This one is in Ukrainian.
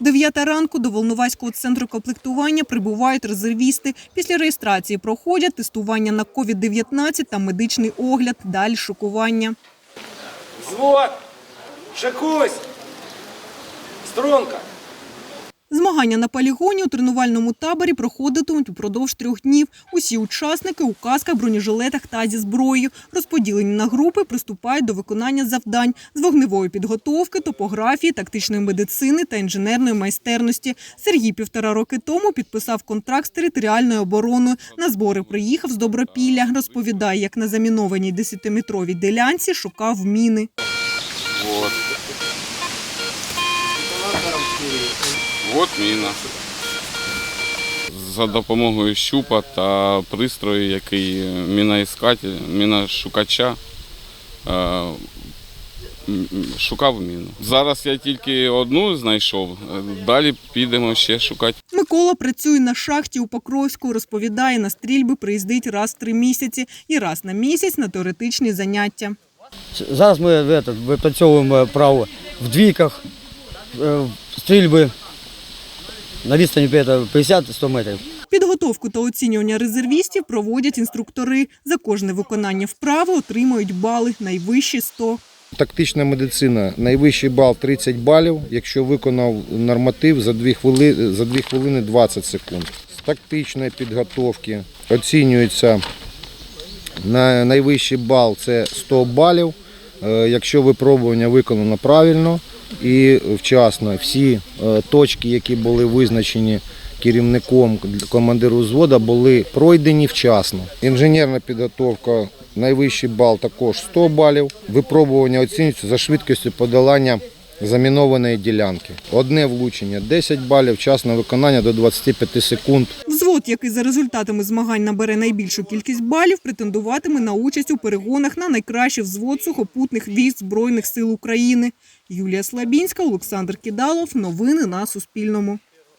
Дев'ята ранку до Волноваського центру комплектування прибувають резервісти. Після реєстрації проходять тестування на COVID-19 та медичний огляд. Далі шокування. Звод! Шакусь! Струнка! Змагання на полігоні у тренувальному таборі проходитимуть упродовж трьох днів. Усі учасники у касках, бронежилетах та зі зброєю. Розподілені на групи приступають до виконання завдань з вогневої підготовки, топографії, тактичної медицини та інженерної майстерності. Сергій півтора роки тому підписав контракт з територіальною обороною. На збори приїхав з Добропілля. Розповідає, як на замінованій 10-метровій ділянці шукав міни. Вот. Вот міна. За допомогою щупа та пристрою, який міноіскатель, міношукача, е, шукав міну. Зараз я тільки одну знайшов, е, далі підемо ще шукати. Микола працює на шахті у Покровську. Розповідає, на стрільби приїздить раз в три місяці і раз на місяць на теоретичні заняття. Зараз ми випрацьовуємо право в двійках, е, стрільби на відстані 50-100 метрів. Підготовку та оцінювання резервістів проводять інструктори. За кожне виконання вправи отримують бали, найвищі 100. Тактична медицина найвищий бал 30 балів, якщо виконав норматив за 2 хвилини, за 2 хвилини 20 секунд. З тактичної підготовки оцінюється на найвищий бал це 100 балів, е, якщо випробування виконано правильно і вчасно. Всі е, точки, які були визначені керівником командиру взвода, були пройдені вчасно. Інженерна підготовка найвищий бал також 100 балів. Випробування оцінюється за швидкістю подолання замінованої ділянки. Одне влучення 10 балів, час на виконання до 25 секунд. Взвод, який за результатами змагань набере найбільшу кількість балів, претендуватиме на участь у перегонах на найкращий взвод сухопутних військ Збройних сил України. Юлія Слабінська, Олександр Кідалов. Новини на Суспільному.